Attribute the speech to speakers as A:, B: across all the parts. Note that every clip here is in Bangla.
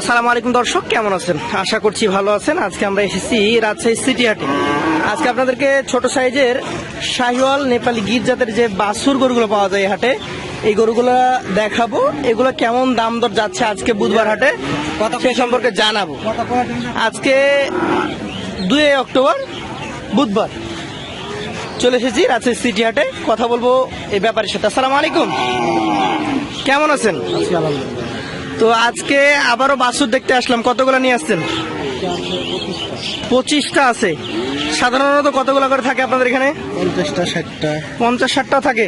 A: আসসালামু আলাইকুম দর্শক, কেমন আছেন? আশা করছি ভালো আছেন। আজকে আমরা এসেছি রাজশাহী সিটি হাটে। আজকে আপনাদেরকে ছোট সাইজের শাহিওয়াল নেপালি গির জাতের যে বাছুর গরুগুলো পাওয়া যায় হাটে, এই গরুগুলো দেখাবো। এগুলো কেমন দাম দর যাচ্ছে আজকে বুধবার হাটে সে সম্পর্কে জানাব। আজকে দুই অক্টোবর, বুধবার। চলে এসেছি রাজশাহী সিটি হাটে, কথা বলব এই ব্যাপারের সাথে। আসসালামু আলাইকুম। কেমন আছেন? তো আজকে আবারও বাছুর দেখতে আসলাম। কতগুলো নিয়ে আসছেন? পঁচিশটা আছে। সাধারণত কতগুলো করে থাকে আপনাদের এখানে?
B: পঞ্চাশটা ষাটটা।
A: পঞ্চাশ ষাটটা থাকে।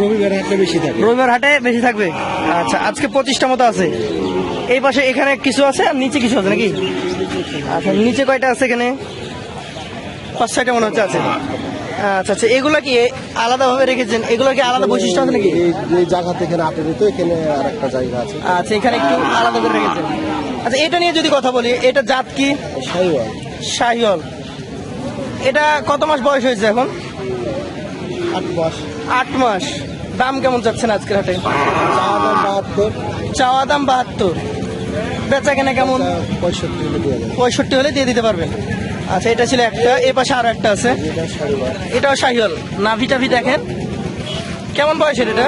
B: রবিবার হাটে বেশি থাকে।
A: রবিবার হাটে বেশি থাকবে? আচ্ছা আজকে পঁচিশটা মতো আছে। এই পাশে এখানে কিছু আছে আর নিচে কিছু আছে নাকি? আচ্ছা নিচে কয়টা আছে এখানে? পাঁচ ছয়টা মনে হচ্ছে আছে। আচ্ছা আচ্ছা এগুলো কি আলাদাভাবে রেখেছেন? এগুলো কি আলাদা বৈশিষ্ট্য আছে নাকি?
B: এই জায়গাতে এখানে আটে দিত এখানে আর একটা জায়গা আছে।
A: আচ্ছা এখানে একটু আলাদা করে রেখেছেন। আচ্ছা এটা নিয়ে যদি কথা বলি এটা জাত কি?
B: সাইওয়াল
A: শাহিওল এটা কত মাস বয়স হয়েছে এখন?
B: আট মাস।
A: আট মাস। দাম কেমন চাচ্ছেন আজকের হাটে? চাওয়া দাম বাহাত্তর। বেচা কেনা কেমন?
B: পঁয়ষট্টি হলে দিয়ে
A: দিতে পারবেন। আচ্ছা এটা ছিল একটা এ পাশে আরও একটা আছে। এটাও শাহিওল নাভি টাভি দেখেন। কেমন বয়সের এটা?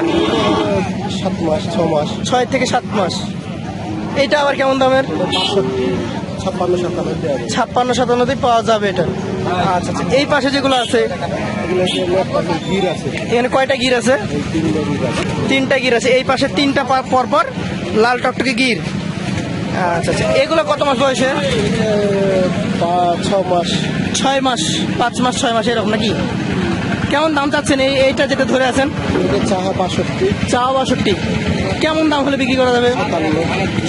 B: সাত মাস ছ মাস।
A: ছয় থেকে সাত মাস। এটা আবার কেমন দামের?
B: ছাপ্পান্ন সাতান্ন
A: ছাপ্পান্ন পাওয়া যাবে এটা। আচ্ছা আচ্ছা এই পাশে যেগুলো আছে? এখানে কয়টা গির আছে?
B: তিনটা গির আছে।
A: এই পাশে তিনটা পরপর লাল টকটকে গির। আচ্ছা আচ্ছা এগুলো কত মাস বয়সে
B: ছ মাস
A: ছয় মাস পাঁচ মাস ছয় মাস এরকম নাকি? কেমন দাম চাচ্ছেন এই এইটা যেটা ধরে আছেন?
B: বাষট্টি।
A: চা বাষট্টি। কেমন দাম হলে বিক্রি করা যাবে?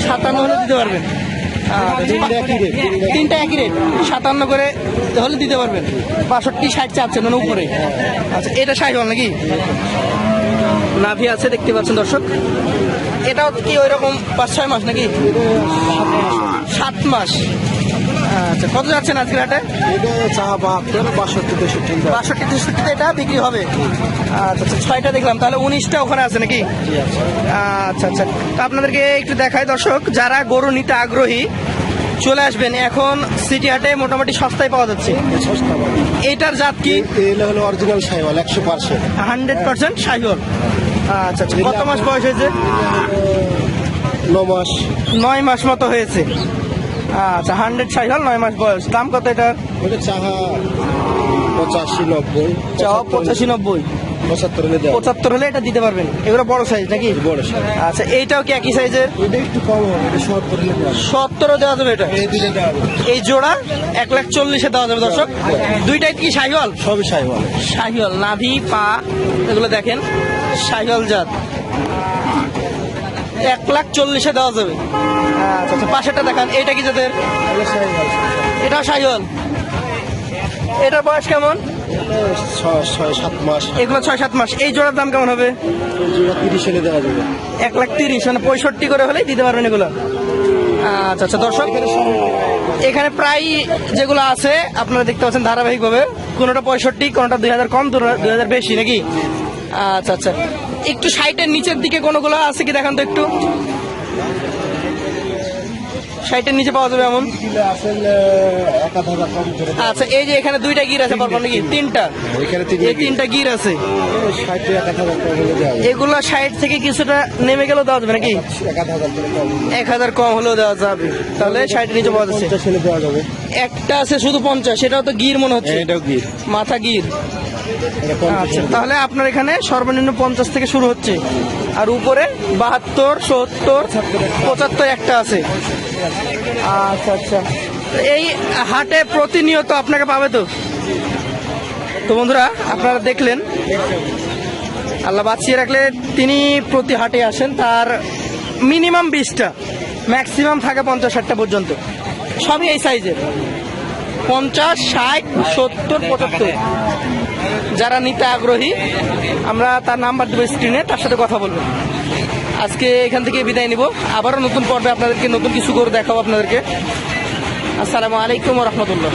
B: সাতান্ন।
A: হলে দিতে পারবেন।
B: তিনটা একই রেট
A: সাতান্ন করে হলে দিতে পারবেন। বাষট্টি ষাট চাচ্ছেন মানে উপরে। আচ্ছা এটা ষাট হল নাকি? নাভি আছে দেখতে পাচ্ছেন দর্শক। এটাও কি ওই রকম পাঁচ ছয় মাস নাকি? সাত মাস। আচ্ছা কত যাচ্ছেন আজকের হাটে
B: এটা বাষট্টি তেষট্টি
A: বাষট্টি তেষট্টিতে এটা বিক্রি হবে? আচ্ছা আচ্ছা ছয়টা দেখলাম। তাহলে উনিশটা ওখানে আছে নাকি? আচ্ছা আচ্ছা। তো আপনাদেরকে একটু দেখাই দর্শক যারা গরু নিতে আগ্রহী চলে আসবেন এখন সিটি হাটে মোটামুটি সস্তায় পাওয়া যাচ্ছে। এইটার জাত কি?
B: এগুলো হলো অরিজিনাল সাইওয়াল একশো পার্সেন্ট।
A: হান্ড্রেড পার্সেন্ট সাইহল আচ্ছা আচ্ছা কত মাস বয়স হয়েছে?
B: ন মাস।
A: নয় মাস মতো হয়েছে। আচ্ছা হান্ড্রেড সাইহল নয় মাস বয়স। দাম কত এটার?
B: পঁচাশি নব্বই।
A: চাও পঁচাশি নব্বই।
B: পঁচাত্তর হলে
A: এটা দিতে পারবেন। এগুলো বড় সাইজ নাকি?
B: বড় সাইজ
A: আচ্ছা এইটাও কি একই সাইজের
B: এটা একটু কম হবে সত্তর দেওয়া যাবে।
A: সত্তরও দেওয়া যাবে এটা?
B: এই
A: জোড়া এক লাখ চল্লিশে দেওয়া যাবে দর্শক। দুইটাই কি শাহিওয়াল?
B: সবই সাইওয়াল
A: শাহিওয়াল নাভি পা এগুলো দেখেন। শাহিওয়াল জাত। এক লাখ চল্লিশে দেওয়া যাবে। আচ্ছা আচ্ছা। পাশেরটা দেখান এইটা কি জাতের?
B: এটা
A: এটাও এটার বয়স কেমন?
B: ছয় সাত মাস।
A: এগুলো ছয় সাত মাস। এই জোড়ার দাম কেমন হবে?
B: জোড়া তিরিশ হলে দেওয়া যাবে।
A: এক লাখ তিরিশ মানে পঁয়ষট্টি করে হলেই দিতে পারবেন এগুলো। আচ্ছা আচ্ছা দর্শক এখানে প্রায় যেগুলো আছে আপনারা দেখতে পাচ্ছেন ধারাবাহিকভাবে। কোনোটা পঁয়ষট্টি কোনোটা দুই হাজার কম দুই হাজার বেশি নাকি? আচ্ছা আচ্ছা। একটু সাইটের নিচের দিকে কোনোগুলো আছে কি? দেখান তো একটু। সাইটের নিচে পাওয়া যাবে এমন? আচ্ছা এই যে এখানে দুইটা গির আছে পরপর নাকি? তিনটা।
B: তিনটা
A: এই তিনটা গির আছে। এগুলো সাইড থেকে কিছুটা নেমে গেলেও দেওয়া যাবে নাকি?
B: এক হাজার কম
A: হলেও দেওয়া যাবে। তাহলে সাইটের নিচে পাওয়া যাচ্ছে।
B: দেওয়া যাবে।
A: একটা আছে শুধু পঞ্চাশ সেটাও তো গির মনে হচ্ছে।
B: এটাও গির।
A: মাথা গির। আচ্ছা তাহলে আপনার এখানে সর্বনিম্ন পঞ্চাশ থেকে শুরু হচ্ছে। আর উপরে বাহাত্তর সত্তর পঁচাত্তর একটা আছে। আচ্ছা আচ্ছা। এই হাটে প্রতিনিয়ত আপনাকে পাবে তো? তো বন্ধুরা আপনারা দেখলেন। আল্লাহ বাঁচিয়ে রাখলে তিনি প্রতি হাটে আসেন। তার মিনিমাম বিশটা ম্যাক্সিমাম থাকে পঞ্চাশ ষাটটা পর্যন্ত। সবই এই সাইজের। পঞ্চাশ, ষাট, সত্তর, পঁচাত্তর। যারা নিতে আগ্রহী, আমরা তার নাম্বার দেবো স্ক্রিনে তার সাথে কথা বলব। আজকে এখান থেকে বিদায় নিব। আবারও নতুন পর্বে আপনাদেরকে নতুন কিছু করে দেখাবো আপনাদেরকে। আসসালামু আলাইকুম রহমতুল্লাহ।